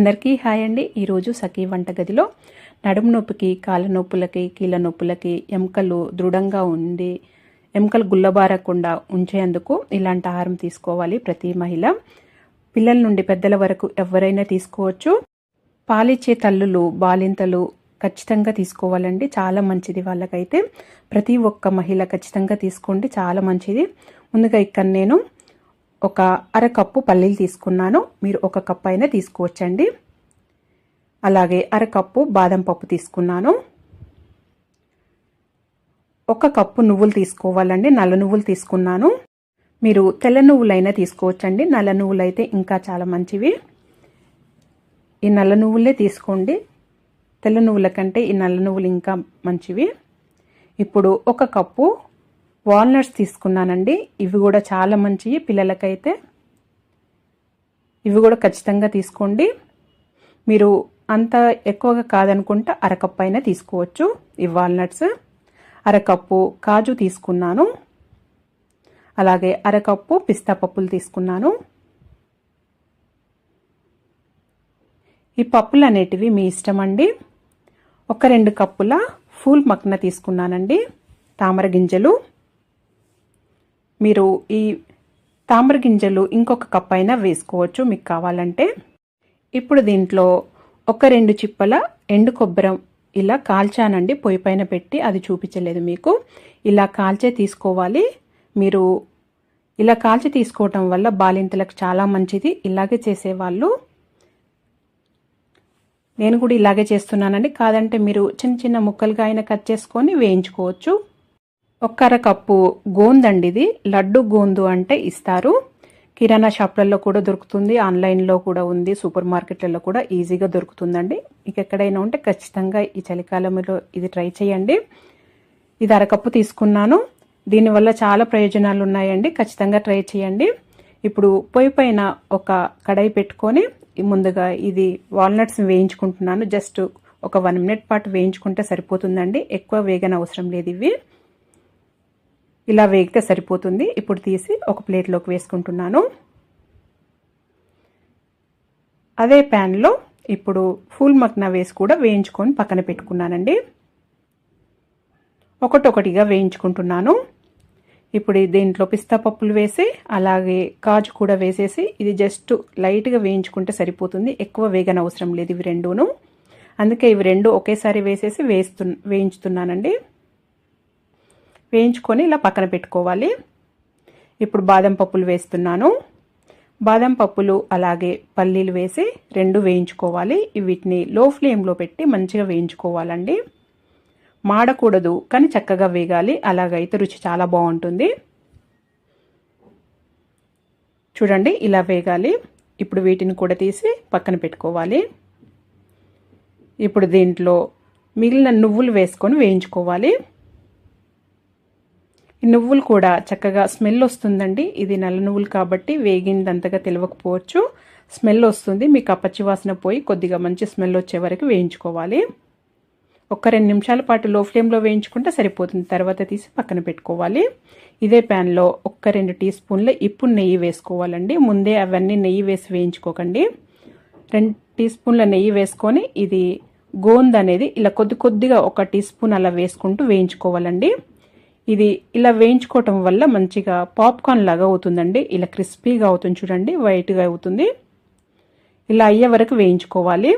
అందరికీ హాయ్ అండి. ఈరోజు సఖీ వంటగదిలో నడుము నొప్పికి కాళ్ళ నొప్పులకి కీళ్ళ నొప్పులకి ఎముకలు దృఢంగా ఉండి ఎముకలు గుల్లబారకుండా ఉంచేందుకు ఇలాంటి ఆహారం తీసుకోవాలి ప్రతి మహిళ. పిల్లల నుండి పెద్దల వరకు ఎవరైనా తీసుకోవచ్చు. పాలిచ్చే తల్లులు బాలింతలు ఖచ్చితంగా తీసుకోవాలండి. చాలా మంచిది వాళ్ళకైతే. ప్రతి ఒక్క మహిళ ఖచ్చితంగా తీసుకోండి. చాలా మంచిది. ముందుగా ఇక్కడ నేను ఒక అర కప్పు పల్లీలు తీసుకున్నాను. మీరు ఒక కప్పు అయినా తీసుకోవచ్చండి. అలాగే అర కప్పు బాదం పప్పు తీసుకున్నాను. ఒక కప్పు నువ్వులు తీసుకోవాలండి. నల్ల నువ్వులు తీసుకున్నాను. మీరు తెల్ల నువ్వులైనా తీసుకోవచ్చండి. నల్ల నువ్వులు అయితే ఇంకా చాలా మంచివి. ఈ నల్ల నువ్వులే తీసుకోండి. తెల్ల నువ్వుల కంటే ఈ నల్ల నువ్వులు ఇంకా మంచివి. ఇప్పుడు ఒక కప్పు వాల్నట్స్ తీసుకున్నానండి. ఇవి కూడా చాలా మంచివి. పిల్లలకైతే ఇవి కూడా ఖచ్చితంగా తీసుకోండి. మీరు అంత ఎక్కువగా కాదనుకుంటే అరకప్పు అయినా తీసుకోవచ్చు. ఈ వాల్నట్స్ అరకప్పు కాజు తీసుకున్నాను. అలాగే అరకప్పు పిస్తా పప్పులు తీసుకున్నాను. ఈ పప్పులు అనేటివి మీ ఇష్టం అండి ఒక రెండు కప్పుల ఫూల్ మక్న తీసుకున్నానండి. తామర గింజలు. మీరు ఈ తామర గింజలు ఇంకొక కప్ అయినా వేసుకోవచ్చు. మీకు కావాలంటే ఇప్పుడు దీంట్లో ఒక రెండు చిప్పల ఎండు కొబ్బరం ఇలా కాల్చానండి. పొయ్యి పైన పెట్టి అది చూపించలేదు మీకు. ఇలా కాల్చే తీసుకోవాలి. మీరు ఇలా కాల్చి తీసుకోవటం వల్ల బాలింతలకు చాలా మంచిది. ఇలాగే చేసేవాళ్ళు. నేను కూడా ఇలాగే చేస్తున్నానండి. కాదంటే మీరు చిన్న చిన్న ముక్కలుగా అయినా కట్ చేసుకొని వేయించుకోవచ్చు. ఒక్కర కప్పు గోందండి ఇది లడ్డు గోందు అంటే ఇస్తారు. కిరాణా షాప్లలో కూడా దొరుకుతుంది. ఆన్లైన్లో కూడా ఉంది. సూపర్ మార్కెట్లలో కూడా ఈజీగా దొరుకుతుందండి. మీకు ఎక్కడైనా ఉంటే ఖచ్చితంగా ఈ చలికాలంలో ఇది ట్రై చేయండి. ఇది అరకప్పు తీసుకున్నాను. దీనివల్ల చాలా ప్రయోజనాలు ఉన్నాయండి. ఖచ్చితంగా ట్రై చేయండి. ఇప్పుడు పొయ్యి పైన ఒక కడాయి పెట్టుకొని ముందుగా ఇది వాల్నట్స్ వేయించుకుంటున్నాను. జస్ట్ ఒక వన్ మినిట్ పాటు వేయించుకుంటే సరిపోతుందండి. ఎక్కువ వేగన అవసరం లేదు ఇవి. ఇలా వేగితే సరిపోతుంది. ఇప్పుడు తీసి ఒక ప్లేట్లోకి వేసుకుంటున్నాను. అదే ప్యాన్లో ఇప్పుడు ఫుల్ మక్నా వేసి కూడా వేయించుకొని పక్కన పెట్టుకున్నానండి. ఒకటొకటిగా వేయించుకుంటున్నాను. ఇప్పుడు దీంట్లో పిస్తా పప్పులు వేసి అలాగే కాజు కూడా వేసేసి ఇది జస్ట్ లైట్గా వేయించుకుంటే సరిపోతుంది. ఎక్కువ వేగన అవసరం లేదు ఇవి రెండును. అందుకే ఇవి రెండు ఒకేసారి వేసేసి వేస్తు వేయించుతున్నానండి. వేయించుకొని ఇలా పక్కన పెట్టుకోవాలి. ఇప్పుడు బాదం పప్పులు వేస్తున్నాను. బాదం పప్పులు అలాగే పల్లీలు వేసి రెండు వేయించుకోవాలి. వీటిని లో ఫ్లేమ్లో పెట్టి మంచిగా వేయించుకోవాలండి. మాడకూడదు కానీ చక్కగా వేగాలి. అలాగైతే రుచి చాలా బాగుంటుంది. చూడండి ఇలా వేగాలి. ఇప్పుడు వీటిని కూడా తీసి పక్కన పెట్టుకోవాలి. ఇప్పుడు దీంట్లో మిగిలిన నువ్వులు వేసుకొని వేయించుకోవాలి. నువ్వులు కూడా చక్కగా స్మెల్ వస్తుందండి. ఇది నల్ల నువ్వులు కాబట్టి వేగిందంతగా తెలియకపోవచ్చు స్మెల్ వస్తుంది మీకు ఆ పచ్చివాసన పోయి కొద్దిగా మంచి స్మెల్ వచ్చే వరకు వేయించుకోవాలి. ఒక రెండు నిమిషాల పాటు లో ఫ్లేమ్లో వేయించుకుంటే సరిపోతుంది. తర్వాత తీసి పక్కన పెట్టుకోవాలి. ఇదే ప్యాన్లో ఒక్క రెండు టీ స్పూన్ల ఇప్పుడు నెయ్యి వేసుకోవాలండి. ముందే అవన్నీ నెయ్యి వేసి వేయించుకోకండి. రెండు టీ స్పూన్ల నెయ్యి వేసుకొని ఇది గోంద్ అనేది ఇలా కొద్ది కొద్దిగా ఒక టీ స్పూన్ అలా వేసుకుంటూ వేయించుకోవాలండి. ఇది ఇలా వేయించుకోవటం వల్ల మంచిగా పాప్కార్న్ లాగా అవుతుందండి. ఇలా క్రిస్పీగా అవుతుంది చూడండి వైట్గా అవుతుంది. ఇలా అయ్యే వరకు వేయించుకోవాలి.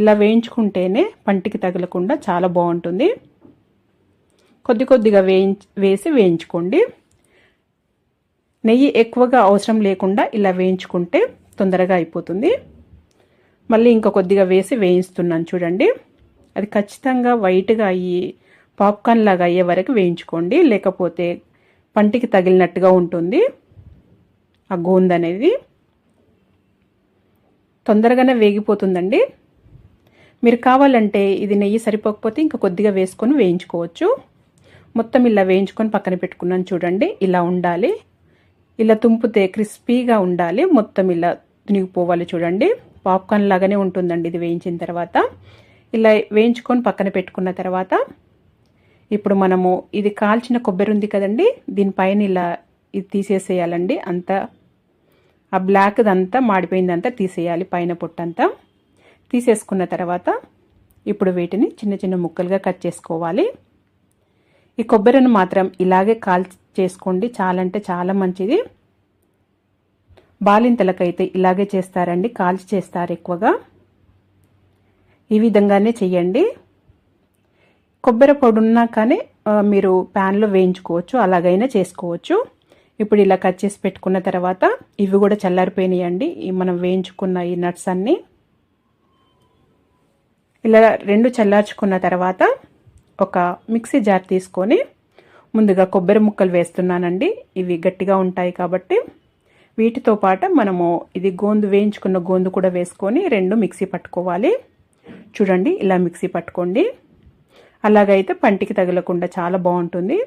ఇలా వేయించుకుంటేనే పంటికి తగలకుండా చాలా బాగుంటుంది. కొద్ది కొద్దిగా వేయించి వేసి వేయించుకోండి. నెయ్యి ఎక్కువగా అవసరం లేకుండా ఇలా వేయించుకుంటే తొందరగా అయిపోతుంది. మళ్ళీ ఇంకా కొద్దిగా వేసి వేయిస్తున్నాను చూడండి. అది ఖచ్చితంగా వైట్గా అయ్యి పాప్కార్న్ లాగా అయ్యే వరకు వేయించుకోండి. లేకపోతే పంటికి తగిలినట్టుగా ఉంటుంది. ఆ గోంద అనేది తొందరగానే వేగిపోతుందండి. మీరు కావాలంటే ఇది నెయ్యి సరిపోకపోతే ఇంకా కొద్దిగా వేసుకొని వేయించుకోవచ్చు. మొత్తం ఇలా వేయించుకొని పక్కన పెట్టుకున్నాను చూడండి. ఇలా ఉండాలి. ఇలా తుంపితే క్రిస్పీగా ఉండాలి. మొత్తం ఇలా తునిగిపోవాలి చూడండి. పాప్కార్న్ లాగానే ఉంటుందండి ఇది వేయించిన తర్వాత. ఇలా వేయించుకొని పక్కన పెట్టుకున్న తర్వాత ఇప్పుడు మనము ఇది కాల్చిన కొబ్బరి ఉంది కదండి దీనిపైన ఇలా ఇది తీసేసేయాలండి. అంతా ఆ బ్లాక్దంతా మాడిపోయిందంతా తీసేయాలి పైన పొట్టంతా. తీసేసుకున్న తర్వాత ఇప్పుడు వీటిని చిన్న చిన్న ముక్కలుగా కట్ చేసుకోవాలి. ఈ కొబ్బరిని మాత్రం ఇలాగే కాల్ చేసుకోండి చాలా అంటే చాలా మంచిది. బాలింతలకైతే ఇలాగే చేస్తారండి కాల్చి చేస్తారు ఎక్కువగా. ఈ విధంగానే చెయ్యండి. కొబ్బరి పొడి ఉన్నా కానీ మీరు ప్యాన్లో వేయించుకోవచ్చు అలాగైనా చేసుకోవచ్చు. ఇప్పుడు ఇలా కట్ చేసి పెట్టుకున్న తర్వాత ఇవి కూడా చల్లారిపోయినాయండి. మనం వేయించుకున్న ఈ నట్స్ అన్నీ. ఇలా రెండు చల్లార్చుకున్న తర్వాత ఒక మిక్సీ జార్ తీసుకొని ముందుగా కొబ్బరి ముక్కలు వేస్తున్నానండి. ఇవి గట్టిగా ఉంటాయి కాబట్టి. వీటితో పాటు మనము ఇది గోందు వేయించుకున్న గోందు కూడా వేసుకొని రెండు మిక్సీ పట్టుకోవాలి. చూడండి ఇలా మిక్సీ పట్టుకోండి. అలాగైతే పంటికి తగలకుండా చాలా బాగుంటుంది.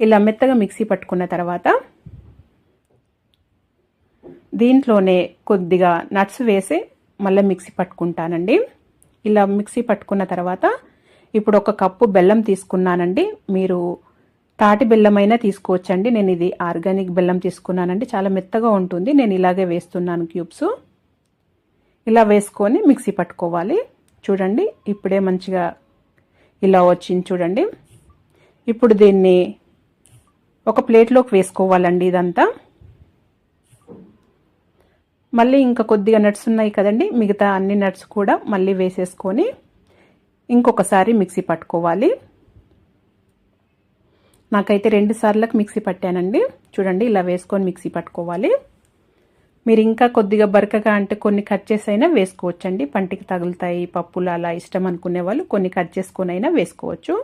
ఇలా మెత్తగా మిక్సీ పట్టుకున్న తర్వాత దీంట్లోనే కొద్దిగా నట్స్ వేసి మళ్ళీ మిక్సీ పట్టుకుంటానండి. ఇలా మిక్సీ పట్టుకున్న తర్వాత ఇప్పుడు ఒక కప్పు బెల్లం తీసుకున్నానండి. మీరు తాటి బెల్లమైనా తీసుకోవచ్చండి. నేను ఇది ఆర్గానిక్ బెల్లం తీసుకున్నానండి. చాలా మెత్తగా ఉంటుంది. నేను ఇలాగే వేస్తున్నాను క్యూబ్స్. ఇలా వేసుకొని మిక్సీ పట్టుకోవాలి. చూడండి ఇప్పుడే మంచిగా ఇలా వచ్చింది చూడండి. ఇప్పుడు దీన్ని ఒక ప్లేట్లోకి వేసుకోవాలండి ఇదంతా. మళ్ళీ ఇంకా కొద్దిగా నట్స్ ఉన్నాయి కదండి మిగతా అన్ని నట్స్ కూడా మళ్ళీ వేసేసుకొని ఇంకొకసారి మిక్సీ పట్టుకోవాలి. నాకైతే రెండు సార్లకు మిక్సీ పట్టానండి. చూడండి ఇలా వేసుకొని మిక్సీ పట్టుకోవాలి. మీరు ఇంకా కొద్దిగా బరకగా అంటే కొన్ని కట్ చేసి అయినా వేసుకోవచ్చండి. పంటికి తగులుతాయి పప్పులు అలా ఇష్టం అనుకునే వాళ్ళు కొన్ని కట్ చేసుకొని అయినా వేసుకోవచ్చు.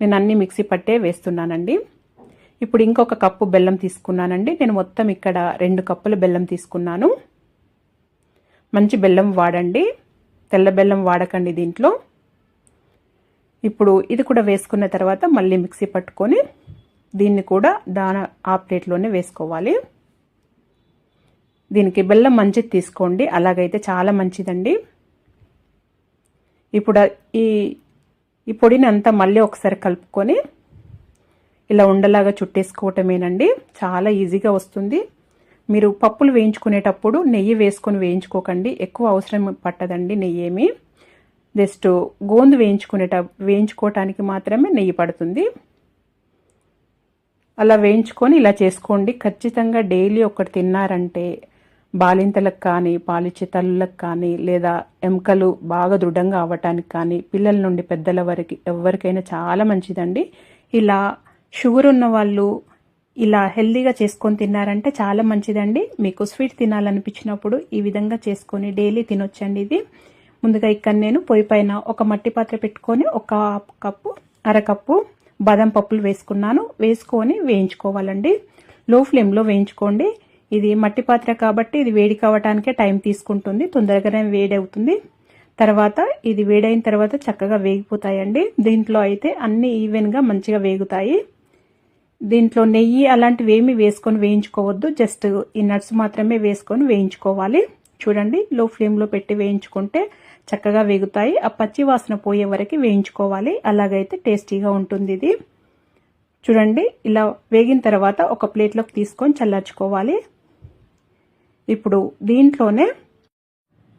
నేను అన్ని మిక్సీ పట్టే వేస్తున్నానండి. ఇప్పుడు ఇంకొక కప్పు బెల్లం తీసుకున్నానండి. నేను మొత్తం ఇక్కడ రెండు కప్పుల బెల్లం తీసుకున్నాను. మంచి బెల్లం వాడండి. తెల్ల బెల్లం వాడకండి దీంట్లో. ఇప్పుడు ఇది కూడా వేసుకున్న తర్వాత మళ్ళీ మిక్సీ పట్టుకొని దీన్ని కూడా దాన ఆ ప్లేట్లోనే వేసుకోవాలి. దీనికి బెల్లం మంచిది తీసుకోండి. అలాగైతే చాలా మంచిదండి. ఇప్పుడు ఈ ఈ పొడిని అంతా మళ్ళీ ఒకసారి కలుపుకొని ఇలా ఉండలాగా చుట్టేసుకోవటమేనండి. చాలా ఈజీగా వస్తుంది. మీరు పప్పులు వేయించుకునేటప్పుడు నెయ్యి వేసుకొని వేయించుకోకండి. ఎక్కువ అవసరం పట్టదండి నెయ్యి ఏమి జస్ట్ గోందు వేయించుకునేట వేయించుకోవటానికి మాత్రమే నెయ్యి పడుతుంది. అలా వేయించుకొని ఇలా చేసుకోండి. ఖచ్చితంగా డైలీ ఒకటి తిన్నారంటే బాలింతలకు కానీ పాలిచ్చే తల్లులకు కానీ లేదా ఎముకలు బాగా దృఢంగా అవ్వటానికి కానీ పిల్లల నుండి పెద్దల వరకు ఎవరికైనా చాలా మంచిదండి. ఇలా షుగర్ ఉన్న వాళ్ళు ఇలా హెల్దీగా చేసుకొని తిన్నారంటే చాలా మంచిదండి. మీకు స్వీట్ తినాలనిపించినప్పుడు ఈ విధంగా చేసుకొని డైలీ తినొచ్చండి ఇది. ముందుగా ఇక్కడ నేను పొయ్యి పైన ఒక మట్టి పాత్ర పెట్టుకొని ఒక కప్పు అరకప్పు బాదం పప్పులు వేసుకున్నాను. వేసుకొని వేయించుకోవాలండి. లో ఫ్లేమ్లో వేయించుకోండి. ఇది మట్టి పాత్ర కాబట్టి ఇది వేడి కావటానికే టైం తీసుకుంటుంది తొందరగానే వేడి అవుతుంది తర్వాత ఇది వేడైన తర్వాత చక్కగా వేగిపోతాయండి. దీంట్లో అయితే అన్ని ఈవెన్గా మంచిగా వేగుతాయి. దీంట్లో నెయ్యి అలాంటివి ఏమి వేసుకొని వేయించుకోవద్దు. జస్ట్ ఈ నట్స్ మాత్రమే వేసుకొని వేయించుకోవాలి. చూడండి లో ఫ్లేమ్లో పెట్టి వేయించుకుంటే చక్కగా వేగుతాయి. ఆ పచ్చి వాసన పోయే వరకు వేయించుకోవాలి. అలాగైతే టేస్టీగా ఉంటుంది ఇది. చూడండి ఇలా వేగిన తర్వాత ఒక ప్లేట్లోకి తీసుకొని చల్లార్చుకోవాలి. ఇప్పుడు దీంట్లోనే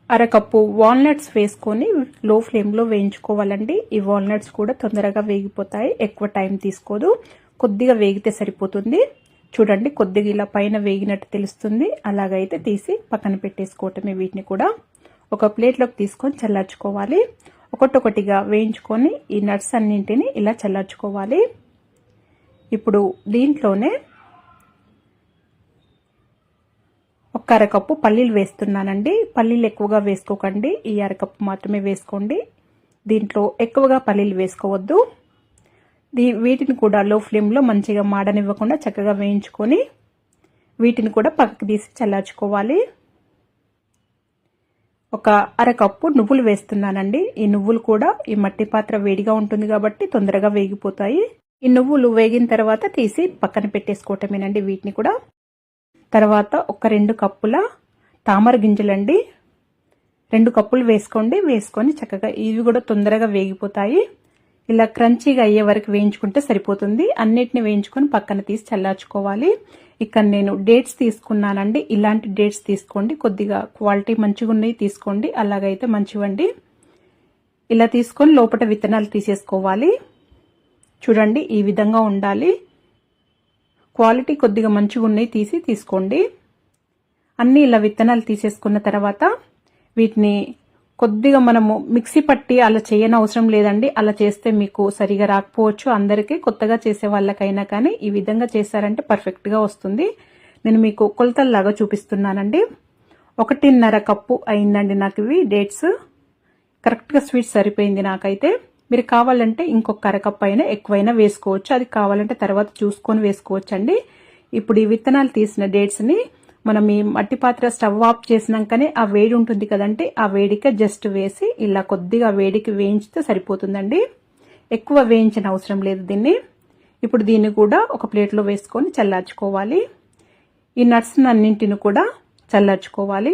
అరకప్పు వాల్నట్స్ వేసుకొని లో ఫ్లేమ్లో వేయించుకోవాలండి. ఈ వాల్నట్స్ కూడా తొందరగా వేగిపోతాయి. ఎక్కువ టైం తీసుకోదు. కొద్దిగా వేగితే సరిపోతుంది. చూడండి కొద్దిగా ఇలా పైన వేగినట్టు తెలుస్తుంది. అలాగైతే తీసి పక్కన పెట్టేసుకోవటమే వీటిని కూడా. ఒక ప్లేట్లోకి తీసుకొని చల్లార్చుకోవాలి. ఒకటొకటిగా వేయించుకొని ఈ నట్స్ అన్నింటిని ఇలా చల్లార్చుకోవాలి. ఇప్పుడు దీంట్లోనే ఒక అరకప్పు పల్లీలు వేస్తున్నానండి. పల్లీలు ఎక్కువగా వేసుకోకండి. ఈ అరకప్పు మాత్రమే వేసుకోండి. దీంట్లో ఎక్కువగా పల్లీలు వేసుకోవద్దు. దీ వీటిని కూడా లో ఫ్లేమ్లో మంచిగా మాడనివ్వకుండా చక్కగా వేయించుకొని వీటిని కూడా పక్కకు తీసి చల్లార్చుకోవాలి. ఒక అరకప్పు నువ్వులు వేస్తున్నానండి. ఈ నువ్వులు కూడా ఈ మట్టి పాత్ర వేడిగా ఉంటుంది కాబట్టి తొందరగా వేగిపోతాయి. ఈ నువ్వులు వేగిన తర్వాత తీసి పక్కన పెట్టేసుకోవటమేనండి వీటిని కూడా. తర్వాత ఒక రెండు కప్పుల తామర గింజలండి. రెండు కప్పులు వేసుకోండి. వేసుకొని చక్కగా ఇవి కూడా తొందరగా వేగిపోతాయి. ఇలా క్రంచీగా అయ్యే వరకు వేయించుకుంటే సరిపోతుంది. అన్నిటిని వేయించుకొని పక్కన తీసి చల్లార్చుకోవాలి. ఇక్కడ నేను డేట్స్ తీసుకున్నానండి. ఇలాంటి డేట్స్ తీసుకోండి. కొద్దిగా క్వాలిటీ మంచిగా ఉన్నాయి తీసుకోండి. అలాగైతే మంచివండి. ఇలా తీసుకొని లోపల విత్తనాలు తీసేసుకోవాలి. చూడండి ఈ విధంగా ఉండాలి. క్వాలిటీ కొద్దిగా మంచిగా ఉన్నాయి తీసి తీసుకోండి. అన్నీ ఇలా విత్తనాలు తీసేసుకున్న తర్వాత వీటిని కొద్దిగా మనము మిక్సీ పట్టి అలా చేయని అవసరం లేదండి. అలా చేస్తే మీకు సరిగా రాకపోవచ్చు. అందరికీ కొత్తగా చేసే వాళ్ళకైనా కానీ ఈ విధంగా చేశారంటే పర్ఫెక్ట్గా వస్తుంది. నేను మీకు కొలతల్లాగా చూపిస్తున్నానండి. ఒకటిన్నర కప్పు అయిందండి నాకు ఇవి డేట్స్. కరెక్ట్గా స్వీట్ సరిపోయింది నాకైతే. మీరు కావాలంటే ఇంకొక అరకప్పు అయినా ఎక్కువైనా వేసుకోవచ్చు. అది కావాలంటే తర్వాత చూసుకొని వేసుకోవచ్చు అండి ఇప్పుడు ఈ విత్తనాలు తీసిన డేట్స్ని మనం ఈ మట్టి పాత్ర స్టవ్ ఆఫ్ చేసినాకనే ఆ వేడి ఉంటుంది కదంటే ఆ వేడిక జస్ట్ వేసి ఇలా కొద్దిగా వేడికి వేయించితే సరిపోతుందండి. ఎక్కువ వేయించిన అవసరం లేదు దీన్ని. ఇప్పుడు దీన్ని కూడా ఒక ప్లేట్లో వేసుకొని చల్లార్చుకోవాలి. ఈ నట్స్ అన్నింటిని కూడా చల్లార్చుకోవాలి.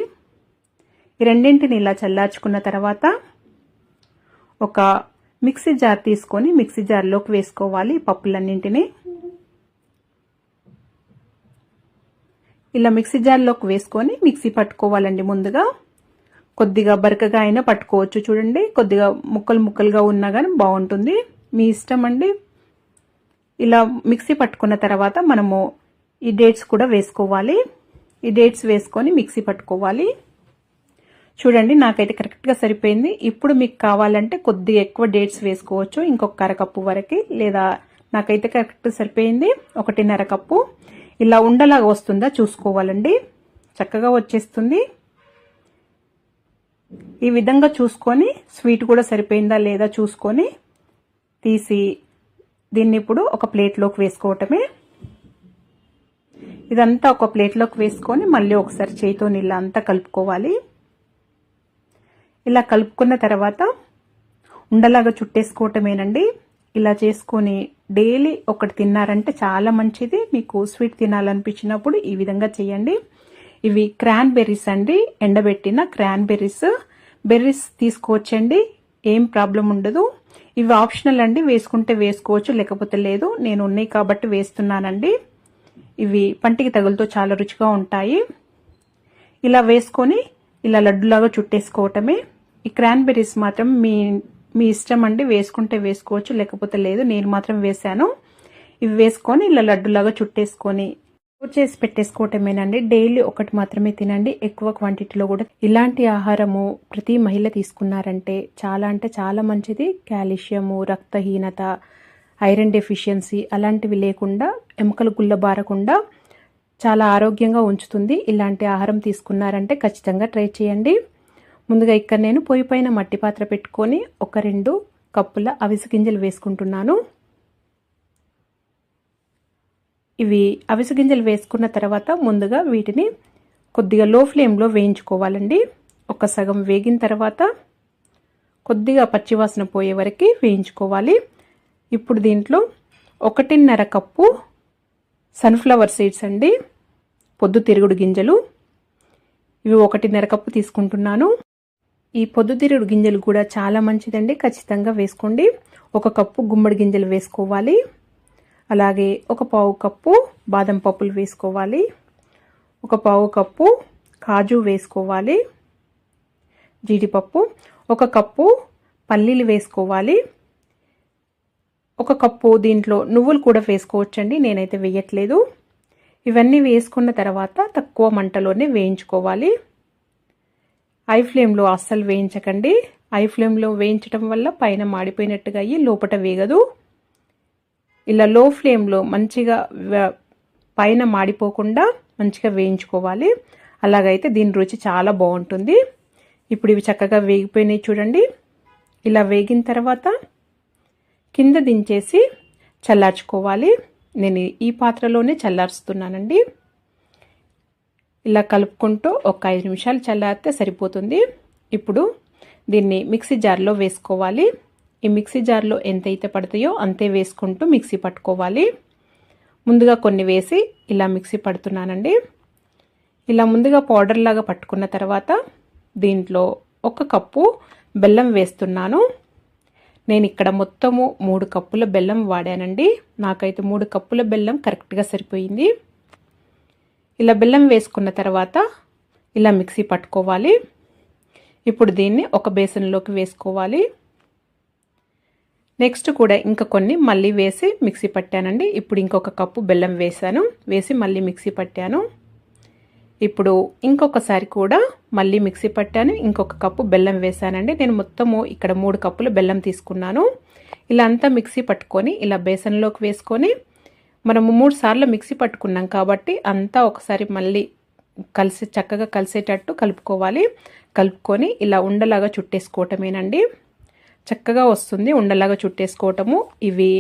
ఈ రెండింటిని ఇలా చల్లార్చుకున్న తర్వాత ఒక మిక్సీ జార్ తీసుకొని మిక్సీ జార్లోకి వేసుకోవాలి పప్పులన్నింటినీ. ఇలా మిక్సీ జార్లోకి వేసుకొని మిక్సీ పట్టుకోవాలండి ముందుగా. కొద్దిగా బరకగా అయినా పట్టుకోవచ్చు చూడండి. కొద్దిగా ముక్కలు ముక్కలుగా ఉన్నా కానీ బాగుంటుంది. మీ ఇష్టం అండి. ఇలా మిక్సీ పట్టుకున్న తర్వాత మనము ఈ డేట్స్ కూడా వేసుకోవాలి. ఈ డేట్స్ వేసుకొని మిక్సీ పట్టుకోవాలి. చూడండి నాకైతే కరెక్ట్గా సరిపోయింది. ఇప్పుడు మీకు కావాలంటే కొద్దిగా ఎక్కువ డేట్స్ వేసుకోవచ్చు. ఇంకొక అరకప్పు వరకు లేదా నాకైతే కరెక్ట్ సరిపోయింది. ఒకటిన్నర కప్పు. ఇలా ఉండలాగా వస్తుందా చూసుకోవాలండి. చక్కగా వచ్చేస్తుంది. ఈ విధంగా చూసుకొని స్వీట్ కూడా సరిపోయిందా లేదా చూసుకొని తీసి దీన్ని ఇప్పుడు ఒక ప్లేట్లోకి వేసుకోవటమే. ఇదంతా ఒక ప్లేట్లోకి వేసుకొని మళ్ళీ ఒకసారి చేయితో నీళ్ళ అంతా కలుపుకోవాలి. ఇలా కలుపుకున్న తర్వాత ఉండలాగా చుట్టేసుకోవటమేనండి. ఇలా చేసుకొని డైలీ ఒకటి తిన్నారంటే చాలా మంచిది. మీకు స్వీట్ తినాలనిపించినప్పుడు ఈ విధంగా చేయండి. ఇవి క్రాన్ బెర్రీస్ అండి. ఎండబెట్టిన క్రాన్ బెర్రీస్ బెర్రీస్ తీసుకోవచ్చండి. ఏం ప్రాబ్లం ఉండదు. ఇవి ఆప్షనల్ అండి. వేసుకుంటే వేసుకోవచ్చు లేకపోతే లేదు. నేను ఉన్నాయి కాబట్టి వేస్తున్నానండి. ఇవి పంటికి తగులుతో చాలా రుచిగా ఉంటాయి. ఇలా వేసుకొని ఇలా లడ్డులాగా చుట్టేసుకోవటమే. ఈ క్రాన్బెర్రీస్ మాత్రం మీ మీ ఇష్టం అండి. వేసుకుంటే వేసుకోవచ్చు లేకపోతే లేదు. నేను మాత్రం వేసాను ఇవి వేసుకొని ఇలా లడ్డులాగా చుట్టేసుకొని చేసి పెట్టేసుకోవటమేనండి. డైలీ ఒకటి మాత్రమే తినండి. ఎక్కువ క్వాంటిటీలో కూడా. ఇలాంటి ఆహారము ప్రతి మహిళ తీసుకున్నారంటే చాలా అంటే చాలా మంచిది. కాల్షియము రక్తహీనత ఐరన్ డెఫిషియన్సీ అలాంటివి లేకుండా ఎముకలు గుల్లబారకుండా చాలా ఆరోగ్యంగా ఉంచుతుంది. ఇలాంటి ఆహారం తీసుకున్నారంటే ఖచ్చితంగా ట్రై చేయండి. ముందుగా ఇక్కడ నేను పొయ్యి పైన మట్టి పాత్ర పెట్టుకొని ఒక రెండు కప్పుల అవిసె గింజలు వేసుకుంటున్నాను. ఇవి అవిసె గింజలు వేసుకున్న తర్వాత ముందుగా వీటిని కొద్దిగా లో ఫ్లేమ్లో వేయించుకోవాలండి. ఒక సగం వేగిన తర్వాత కొద్దిగా పచ్చివాసన పోయే వరకు వేయించుకోవాలి. ఇప్పుడు దీంట్లో ఒకటిన్నర కప్పు సన్ఫ్లవర్ సీడ్స్ అండి పొద్దు తిరుగుడు గింజలు. ఇవి ఒకటిన్నర కప్పు తీసుకుంటున్నాను. ఈ పొద్దుతిరుగుడు గింజలు కూడా చాలా మంచిదండి. ఖచ్చితంగా వేసుకోండి. ఒక కప్పు గుమ్మడి గింజలు వేసుకోవాలి. అలాగే ఒక పావు కప్పు బాదం పప్పులు వేసుకోవాలి. ఒక పావు కప్పు కాజు వేసుకోవాలి. జీడిపప్పు. ఒక కప్పు పల్లీలు వేసుకోవాలి. ఒక కప్పు దీంట్లో నువ్వులు కూడా వేసుకోవచ్చండి. నేనైతే వేయట్లేదు. ఇవన్నీ వేసుకున్న తర్వాత తక్కువ మంటలోనే వేయించుకోవాలి. ఐ ఫ్లేమ్లో అస్సలు వేయించకండి. ఐ ఫ్లేమ్లో వేయించడం వల్ల పైన మాడిపోయినట్టుగా అయ్యి లోపల వేగదు. ఇలా లో ఫ్లేమ్లో మంచిగా పైన మాడిపోకుండా మంచిగా వేయించుకోవాలి. అలాగైతే దీని రుచి చాలా బాగుంటుంది. ఇప్పుడు ఇవి చక్కగా వేగిపోయినాయి చూడండి. ఇలా వేగిన తర్వాత కింద దించేసి చల్లార్చుకోవాలి. నేను ఈ పాత్రలోనే చల్లారుస్తున్నానండి. ఇలా కలుపుకుంటూ ఒక ఐదు నిమిషాలు చల్లారితే సరిపోతుంది. ఇప్పుడు దీన్ని మిక్సీ జార్లో వేసుకోవాలి. ఈ మిక్సీ జార్లో ఎంతైతే పడతాయో అంతే వేసుకుంటూ మిక్సీ పట్టుకోవాలి. ముందుగా కొన్ని వేసి ఇలా మిక్సీ పడుతున్నానండి. ఇలా ముందుగా పౌడర్ లాగా పట్టుకున్న తర్వాత దీంట్లో ఒక కప్పు బెల్లం వేస్తున్నాను. నేను ఇక్కడ మొత్తము మూడు కప్పుల బెల్లం వాడానండి. నాకైతే మూడు కప్పుల బెల్లం కరెక్ట్గా సరిపోయింది. ఇలా బెల్లం వేసుకున్న తర్వాత ఇలా మిక్సీ పట్టుకోవాలి. ఇప్పుడు దీన్ని ఒక బేసన్లోకి వేసుకోవాలి. నెక్స్ట్ కూడా ఇంకా కొన్ని మళ్ళీ వేసి మిక్సీ పట్టానండి. ఇప్పుడు ఇంకొక కప్పు బెల్లం వేసాను వేసి మళ్ళీ మిక్సీ పట్టాను. ఇప్పుడు ఇంకొకసారి కూడా మళ్ళీ మిక్సీ పట్టాను. ఇంకొక కప్పు బెల్లం వేసానండి నేను మొత్తము ఇక్కడ మూడు కప్పులు బెల్లం తీసుకున్నాను. ఇలా అంతా మిక్సీ పట్టుకొని ఇలా బేసన్లోకి వేసుకొని మనము మూడు సార్లు మిక్సీ పట్టుకున్నాం కాబట్టి అంతా ఒకసారి మళ్ళీ కలిసి చక్కగా కలిసేటట్టు కలుపుకోవాలి. కలుపుకొని ఇలా ఉండలాగా చుట్టేసుకోవటమేనండి. చక్కగా వస్తుంది ఉండలాగా చుట్టేసుకోవటము. ఇవి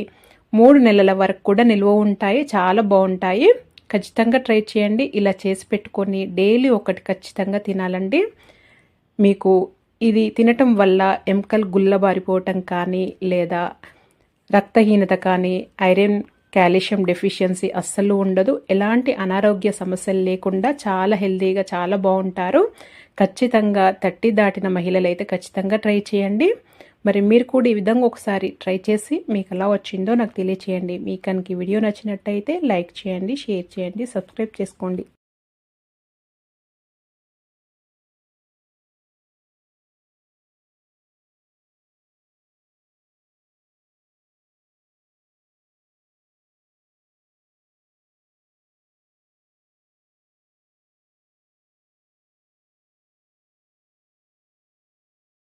మూడు నెలల వరకు కూడా నిల్వ ఉంటాయి. చాలా బాగుంటాయి. ఖచ్చితంగా ట్రై చేయండి. ఇలా చేసి పెట్టుకొని డైలీ ఒకటి ఖచ్చితంగా తినాలండి. మీకు ఇది తినటం వల్ల ఎముకలు గుల్లబారిపోవటం కానీ లేదా రక్తహీనత కానీ ఐరన్ కాల్షియం డెఫిషియన్సీ అస్సలు ఉండదు. ఎలాంటి అనారోగ్య సమస్యలు లేకుండా చాలా హెల్తీగా చాలా బాగుంటారు. ఖచ్చితంగా తట్టి దాటిన మహిళలు అయితే ఖచ్చితంగా ట్రై చేయండి. మరి మీరు కూడా ఈ విధంగా ఒకసారి ట్రై చేసి మీకు ఎలా వచ్చిందో నాకు తెలియచేయండి. మీ కనుక వీడియో నచ్చినట్టయితే లైక్ చేయండి షేర్ చేయండి సబ్స్క్రైబ్ చేసుకోండి.